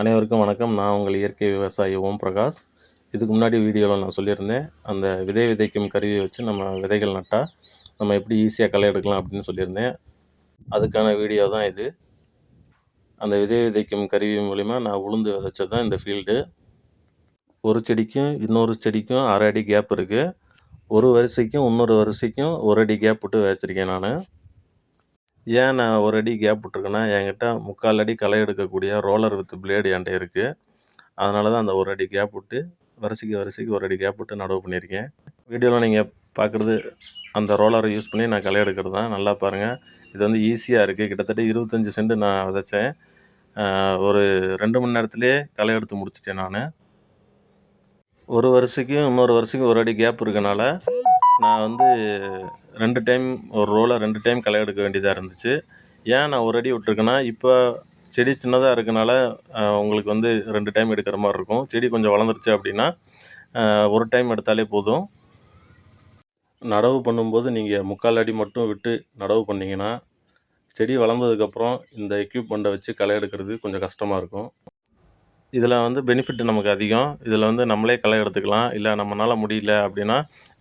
அனைவருக்கும் வணக்கம். நான் உங்கள் இயற்கை விவசாயி ஓம் பிரகாஷ். இதுக்கு முன்னாடி வீடியோவில் நான் சொல்லியிருந்தேன் அந்த விதை விதைக்கும் கருவியை வச்சு நம்ம விதைகள் நட்டால் நம்ம எப்படி ஈஸியாக களை எடுக்கலாம் அப்படின்னு சொல்லியிருந்தேன். அதுக்கான வீடியோ தான் இது. அந்த விதை விதைக்கும் கருவி மூலிமா நான் உளுந்து விதைச்சது தான் இந்த ஃபீல்டு ஒரு செடிக்கும் இன்னொரு செடிக்கும் அரை அடி கேப் இருக்குது ஒரு வரிசைக்கும் இன்னொரு வரிசைக்கும் ஒரு அடி கேப் விட்டு விதைச்சிருக்கேன் நான். ஏன் நான் ஒரு அடி கேப் விட்ருக்கேன்னா என்கிட்ட முக்கால் அடி களை எடுக்கக்கூடிய ரோலர் வித் பிளேடு என்கிட்ட இருக்குது அதனால தான் அந்த ஒரு அடி கேப் விட்டு வரிசைக்கு வரிசைக்கு ஒரு அடி கேப் விட்டு நடவு பண்ணியிருக்கேன். வீடியோவில் நீங்கள் பார்க்குறது அந்த ரோலரை யூஸ் பண்ணி நான் களை எடுக்கிறது தான். நல்லா பாருங்கள் இது வந்து ஈஸியாக இருக்குது கிட்டத்தட்ட இருபத்தஞ்சி சென்ட் நான் விதைச்சேன். ஒரு ரெண்டு மணி நேரத்துலேயே களை எடுத்து முடிச்சிட்டேன் நான். ஒரு வருஷத்துக்கும் இன்னொரு வருஷத்துக்கும் ஒரு அடி கேப் இருக்கனால நான் வந்து ரெண்டு டைம் ஒரு ரோலை ரெண்டு டைம் களை எடுக்க வேண்டியதாக இருந்துச்சு. ஏன் நான் ஒரு அடி விட்ருக்கேன்னா இப்போ செடி சின்னதாக இருக்கனால உங்களுக்கு வந்து ரெண்டு டைம் எடுக்கிற மாதிரி இருக்கும். செடி கொஞ்சம் வளர்ந்துருச்சு அப்படின்னா ஒரு டைம் எடுத்தாலே போதும். நடவு பண்ணும்போது நீங்கள் முக்கால் அடி மட்டும் விட்டு நடவு பண்ணிங்கன்னா செடி வளர்ந்ததுக்கப்புறம் இந்த எக்யூப்மெண்ட்டை வச்சு களை எடுக்கிறது கொஞ்சம் கஷ்டமாக இருக்கும். இதில் வந்து பெனிஃபிட் நமக்கு அதிகம். இதில் வந்து நம்மளே களை எடுத்துக்கலாம். இல்லை நம்மளால் முடியல அப்படின்னா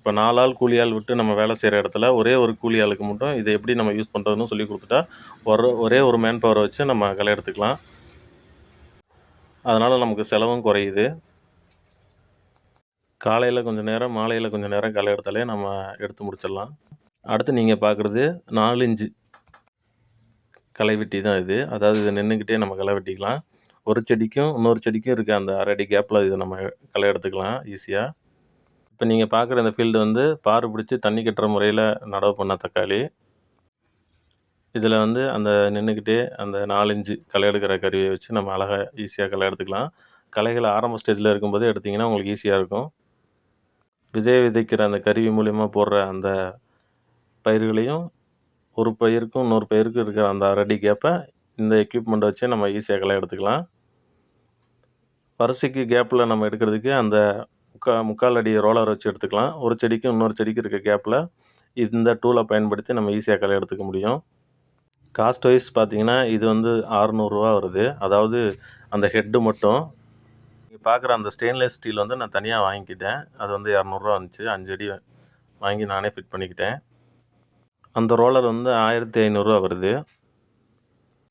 இப்போ நாலாள் கூலி ஆள் விட்டு நம்ம வேலை செய்கிற இடத்துல ஒரே ஒரு கூலி ஆளுக்கு மட்டும் இதை எப்படி நம்ம யூஸ் பண்ணுறதுன்னு சொல்லி கொடுத்துட்டா ஒரு ஒரே ஒரு மேன் பவரை வச்சு நம்ம களை எடுத்துக்கலாம். அதனால் நமக்கு செலவும் குறையுது. காலையில் கொஞ்சம் நேரம் மாலையில் கொஞ்சம் நேரம் களை எடுத்தாலே நம்ம எடுத்து முடிச்சிடலாம். அடுத்து நீங்கள் பார்க்குறது நாலு இன்ச்சு களை வெட்டி தான் இது. அதாவது இதை நின்றுக்கிட்டே நம்ம களை வெட்டிக்கலாம் ஒரு செடிக்கும் இன்னொரு செடிக்கும் இருக்க அந்த அரை அடி கேப்பில் இதை நம்ம களை எடுத்துக்கலாம் ஈஸியாக இப்போ நீங்கள் பார்க்குற இந்த ஃபீல்டு வந்து பாரு பிடிச்சி தண்ணி கட்டுற முறையில் நடவு பண்ண தக்காளி. இதில் வந்து அந்த நின்றுக்கிட்டே அந்த நாலஞ்சு களை எடுக்கிற கருவியை வச்சு நம்ம அழகாக ஈஸியாக களை எடுத்துக்கலாம். களைகளை ஆரம்ப ஸ்டேஜில் இருக்கும்போதே எடுத்திங்கன்னா உங்களுக்கு ஈஸியாக இருக்கும். விதை விதைக்கிற அந்த கருவி மூலிமா போடுற அந்த பயிர்களையும் ஒரு பயிருக்கும் இன்னொரு பயிருக்கும் இருக்கிற அந்த அரடி கேப்பை இந்த எக்யூப்மெண்ட்டை வச்சு நம்ம ஈஸியாக களை எடுத்துக்கலாம். வரிசைக்கு கேப்பில் நம்ம எடுக்கிறதுக்கு அந்த முக்கா முக்கால் அடி ரோலர் வச்சு எடுத்துக்கலாம். ஒரு செடிக்கும் இன்னொரு செடிக்கு இருக்க கேப்பில் இந்த டூலை பயன்படுத்தி நம்ம ஈஸியாக களை எடுத்துக்க முடியும். காஸ்ட் வைஸ் பார்த்தீங்கன்னா இது வந்து அறநூறுரூவா வருது. அதாவது அந்த ஹெட்டு மட்டும். நீங்கள் பார்க்குற அந்த ஸ்டெயின்லெஸ் ஸ்டீல் வந்து நான் தனியாக வாங்கிக்கிட்டேன். அது வந்து இரநூறுவா வந்துச்சு. அஞ்சு அடி வாங்கி நானே ஃபிட் பண்ணிக்கிட்டேன். அந்த ரோலர் வந்து ஆயிரத்தி ஐநூறுரூவா வருது.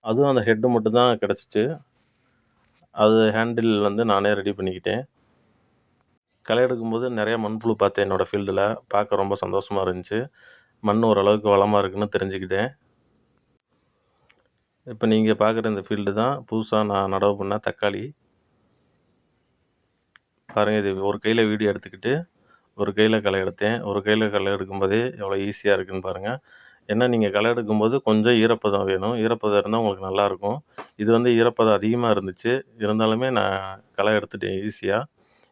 அதுவும் அந்த ஹெட்டு மட்டும் தான் கிடச்சிச்சு. அது ஹேண்டில் வந்து நானே ரெடி பண்ணிக்கிட்டேன். களை எடுக்கும்போது நிறையா மண்புழு பார்த்தேன் என்னோடய ஃபீல்டில் பார்க்க ரொம்ப சந்தோஷமாக இருந்துச்சு. மண் ஓரளவுக்கு வளமாக இருக்குன்னு தெரிஞ்சுக்கிட்டேன். இப்போ நீங்கள் பார்க்குற இந்த ஃபீல்டு தான் புதுசாக நான் நடவு பண்ண தக்காளி. பாருங்கள் இது ஒரு கையில் வீடியோ எடுத்துக்கிட்டு ஒரு கையில் களை எடுத்தேன். ஒரு கையில் களை எடுக்கும்போதே எவ்வளோ ஈஸியாக இருக்குதுன்னு பாருங்கள் ஏன்னா நீங்கள் களை எடுக்கும்போது கொஞ்சம் ஈரப்பதம் வேணும். ஈரப்பதம் இருந்தால் உங்களுக்கு நல்லாயிருக்கும் இது வந்து ஈரப்பதம் அதிகமாக இருந்துச்சு. இருந்தாலுமே நான் களை எடுத்துட்டேன் ஈஸியாக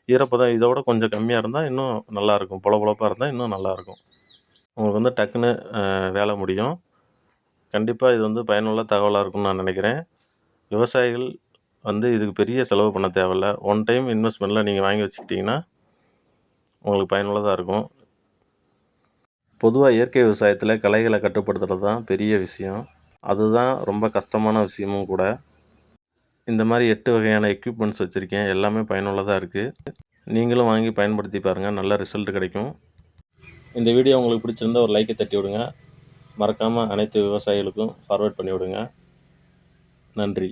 ஈரப்பதம் இதோட கொஞ்சம் கம்மியாக இருந்தால் இன்னும் நல்லாயிருக்கும். பொல இருந்தால் இன்னும் நல்லாயிருக்கும். உங்களுக்கு வந்து டக்குன்னு வேலை முடியும். கண்டிப்பாக இது வந்து பயனுள்ள தகவலாக இருக்கும்னு நான் நினைக்கிறேன். விவசாயிகள் வந்து இதுக்கு பெரிய செலவு பண்ண தேவையில்ல. ஒன் டைம் இன்வெஸ்ட்மெண்ட்டில் நீங்கள் வாங்கி வச்சுக்கிட்டிங்கன்னா உங்களுக்கு பயனுள்ளதாக இருக்கும். பொதுவாக இயற்கை விவசாயத்தில் களைகளை கட்டுப்படுத்துகிறது தான் பெரிய விஷயம். அதுதான் ரொம்ப கஷ்டமான விஷயமும் கூட. இந்த மாதிரி எட்டு வகையான எக்யூப்மெண்ட்ஸ் வச்சுருக்கேன். எல்லாமே பயனுள்ளதாக இருக்குது நீங்களும் வாங்கி பயன்படுத்தி பாருங்கள் நல்ல ரிசல்ட் கிடைக்கும். இந்த வீடியோ உங்களுக்கு பிடிச்சிருந்தால் ஒரு லைக்கை தட்டி விடுங்க. மறக்காமல் அனைத்து விவசாயிகளுக்கும் ஃபார்வேர்ட் பண்ணி விடுங்க. நன்றி.